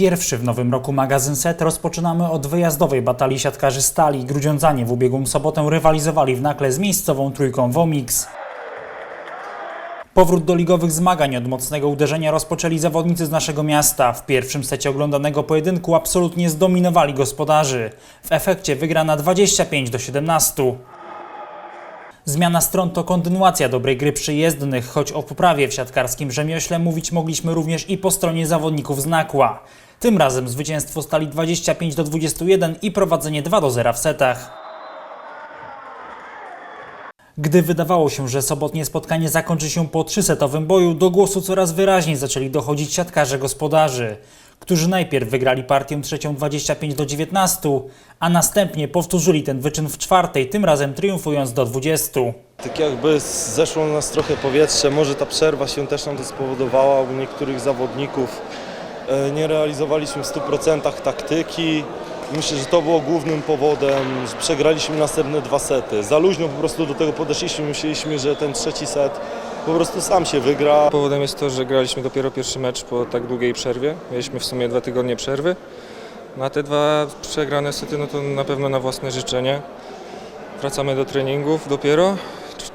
Pierwszy w nowym roku magazyn set rozpoczynamy od wyjazdowej batalii siatkarzy Stali. Grudziądzanie w ubiegłą sobotę rywalizowali w nakle z miejscową trójką Womix. Powrót do ligowych zmagań od mocnego uderzenia rozpoczęli zawodnicy z naszego miasta. W pierwszym secie oglądanego pojedynku absolutnie zdominowali gospodarzy. W efekcie wygrana 25 do 17. Zmiana stron to kontynuacja dobrej gry przyjezdnych, choć o poprawie w siatkarskim rzemiośle mówić mogliśmy również i po stronie zawodników z Nakła. Tym razem zwycięstwo stali 25 do 21 i prowadzenie 2 do 0 w setach. Gdy wydawało się, że sobotnie spotkanie zakończy się po trzysetowym boju, do głosu coraz wyraźniej zaczęli dochodzić siatkarze gospodarzy, którzy najpierw wygrali partię trzecią 25 do 19, a następnie powtórzyli ten wyczyn w czwartej, tym razem triumfując do 20. Tak jakby zeszło na nas trochę powietrze, może ta przerwa się też nam to spowodowała u niektórych zawodników. E, Nie realizowaliśmy w 100% taktyki. Myślę, że to było głównym powodem, że przegraliśmy następne dwa sety. Za luźno po prostu do tego podeszliśmy, myśleliśmy, że ten trzeci set po prostu sam się wygra. Powodem jest to, że graliśmy dopiero pierwszy mecz po tak długiej przerwie. Mieliśmy w sumie dwa tygodnie przerwy. Na te dwa przegrane sety, no to na pewno na własne życzenie. Wracamy do treningów dopiero.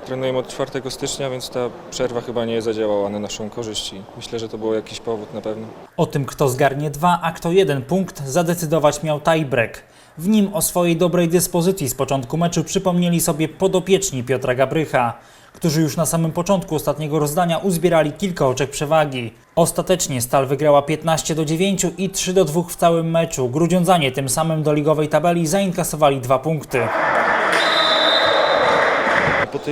Trenujemy od 4 stycznia, więc ta przerwa chyba nie zadziałała na naszą korzyść i myślę, że to był jakiś powód na pewno. O tym, kto zgarnie dwa, a kto jeden punkt, zadecydować miał tiebreak. W nim o swojej dobrej dyspozycji z początku meczu przypomnieli sobie podopieczni Piotra Gabrycha, którzy już na samym początku ostatniego rozdania uzbierali kilka oczek przewagi. Ostatecznie Stal wygrała 15 do 9 i 3 do 2 w całym meczu. Grudziądzanie tym samym do ligowej tabeli zainkasowali dwa punkty. Po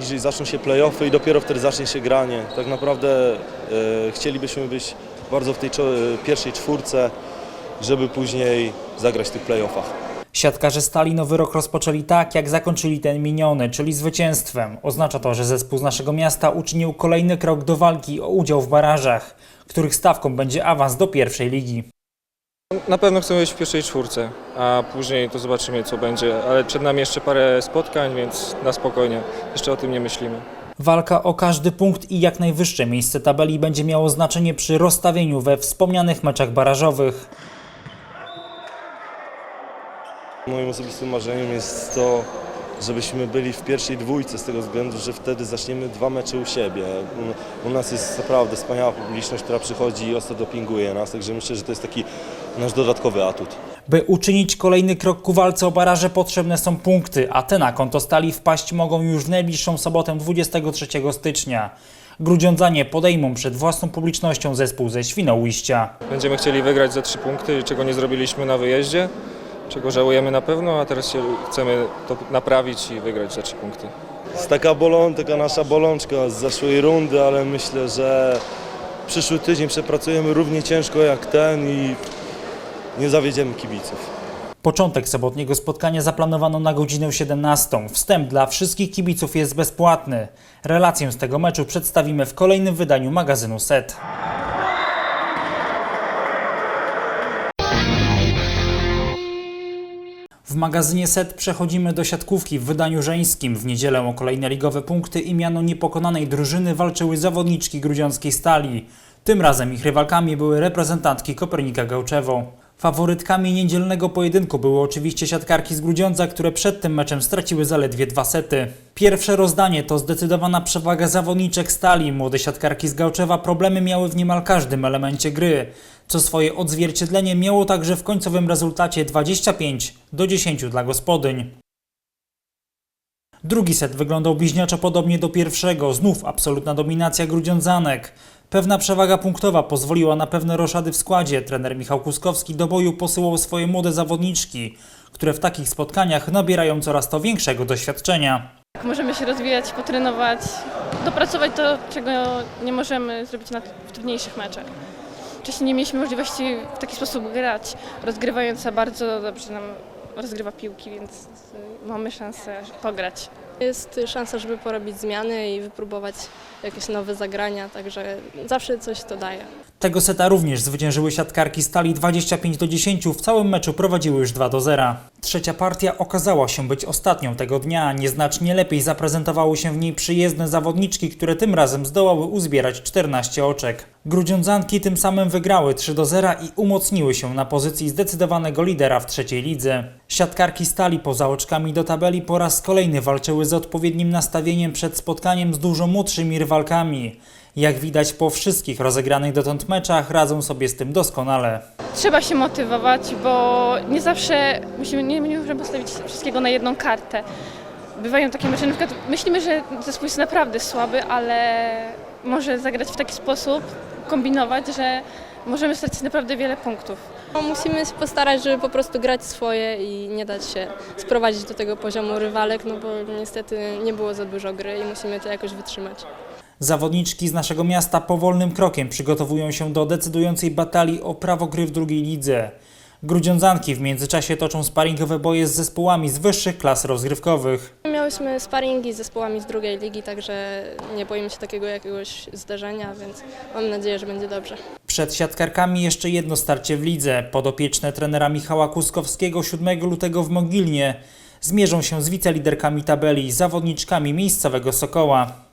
niżej zaczną się playoffy i dopiero wtedy zacznie się granie. Tak naprawdę e, chcielibyśmy być bardzo w tej e, pierwszej czwórce, żeby później zagrać w tych playoffach. Siatkarze Stali nowy rok rozpoczęli tak, jak zakończyli ten miniony, czyli zwycięstwem. Oznacza to, że zespół z naszego miasta uczynił kolejny krok do walki o udział w barażach, których stawką będzie awans do pierwszej ligi. Na pewno chcemy być w pierwszej czwórce, a później to zobaczymy co będzie, ale przed nami jeszcze parę spotkań, więc na spokojnie. Jeszcze o tym nie myślimy. Walka o każdy punkt i jak najwyższe miejsce tabeli będzie miało znaczenie przy rozstawieniu we wspomnianych meczach barażowych. Moim osobistym marzeniem jest to, żebyśmy byli w pierwszej dwójce z tego względu, że wtedy zaczniemy dwa mecze u siebie. U- U nas jest naprawdę wspaniała publiczność, która przychodzi i ostro dopinguje nas, także myślę, że to jest taki nasz dodatkowy atut. By uczynić kolejny krok ku walce o baraże potrzebne są punkty, a te na konto stali wpaść mogą już w najbliższą sobotę 23 stycznia. Grudziądzanie podejmą przed własną publicznością zespół ze Świnoujścia. Będziemy chcieli wygrać za trzy punkty, czego nie zrobiliśmy na wyjeździe, czego żałujemy na pewno, a teraz się chcemy to naprawić i wygrać za trzy punkty. jest taka, bolą, taka nasza bolączka z zeszłej rundy, ale myślę, że przyszły tydzień przepracujemy równie ciężko jak ten i nie zawiedziemy kibiców. Początek sobotniego spotkania zaplanowano na godzinę 17. Wstęp dla wszystkich kibiców jest bezpłatny. Relację z tego meczu przedstawimy w kolejnym wydaniu magazynu SET. W magazynie SET przechodzimy do siatkówki w wydaniu żeńskim. W niedzielę o kolejne ligowe punkty i miano niepokonanej drużyny walczyły zawodniczki grudziąckiej stali. Tym razem ich rywalkami były reprezentantki Kopernika Gałczewo. Faworytkami niedzielnego pojedynku były oczywiście siatkarki z Grudziądza, które przed tym meczem straciły zaledwie dwa sety. Pierwsze rozdanie to zdecydowana przewaga zawodniczek stali. Młode siatkarki z Gałczewa problemy miały w niemal każdym elemencie gry, co swoje odzwierciedlenie miało także w końcowym rezultacie 25 do 10 dla gospodyń. Drugi set wyglądał bliźniaczo podobnie do pierwszego, znów absolutna dominacja grudziądzanek. Pewna przewaga punktowa pozwoliła na pewne roszady w składzie. Trener Michał Kuskowski do boju posyłał swoje młode zawodniczki, które w takich spotkaniach nabierają coraz to większego doświadczenia. Możemy się rozwijać, potrenować, dopracować to, czego nie możemy zrobić na, trudniejszych meczach. Wcześniej nie mieliśmy możliwości w taki sposób grać. Rozgrywająca bardzo dobrze nam rozgrywa piłki, więc y, mamy szansę pograć. Jest szansa, żeby porobić zmiany i wypróbować jakieś nowe zagrania, także zawsze coś to daje. Tego seta również zwyciężyły siatkarki stali 25 do 10, w całym meczu prowadziły już 2 do 0. Trzecia partia okazała się być ostatnią tego dnia. Nieznacznie lepiej zaprezentowały się w niej przyjezdne zawodniczki, które tym razem zdołały uzbierać 14 oczek. Grudziądzanki tym samym wygrały 3 do 0 i umocniły się na pozycji zdecydowanego lidera w trzeciej lidze. Siatkarki stali poza oczkami do tabeli po raz kolejny walczyły z odpowiednim nastawieniem przed spotkaniem z dużo młodszymi rywalkami. Jak widać po wszystkich rozegranych dotąd meczach radzą sobie z tym doskonale. Trzeba się motywować, bo nie zawsze musimy, nie, nie możemy postawić wszystkiego na jedną kartę. Bywają takie mecze, na przykład myślimy, że zespół jest naprawdę słaby, ale może zagrać w taki sposób, kombinować, że możemy stracić naprawdę wiele punktów. No, musimy się postarać, żeby po prostu grać swoje i nie dać się sprowadzić do tego poziomu rywalek, no bo niestety nie było za dużo gry i musimy to jakoś wytrzymać. Zawodniczki z naszego miasta powolnym krokiem przygotowują się do decydującej batalii o prawo gry w drugiej lidze. Grudziądzanki w międzyczasie toczą sparingowe boje z zespołami z wyższych klas rozgrywkowych. Miałyśmy sparingi z zespołami z drugiej ligi, także nie boimy się takiego jakiegoś zdarzenia, więc mam nadzieję, że będzie dobrze. Przed siatkarkami jeszcze jedno starcie w lidze. Podopieczne trenera Michała Kuskowskiego 7 lutego w Mogilnie zmierzą się z wiceliderkami tabeli, zawodniczkami miejscowego Sokoła.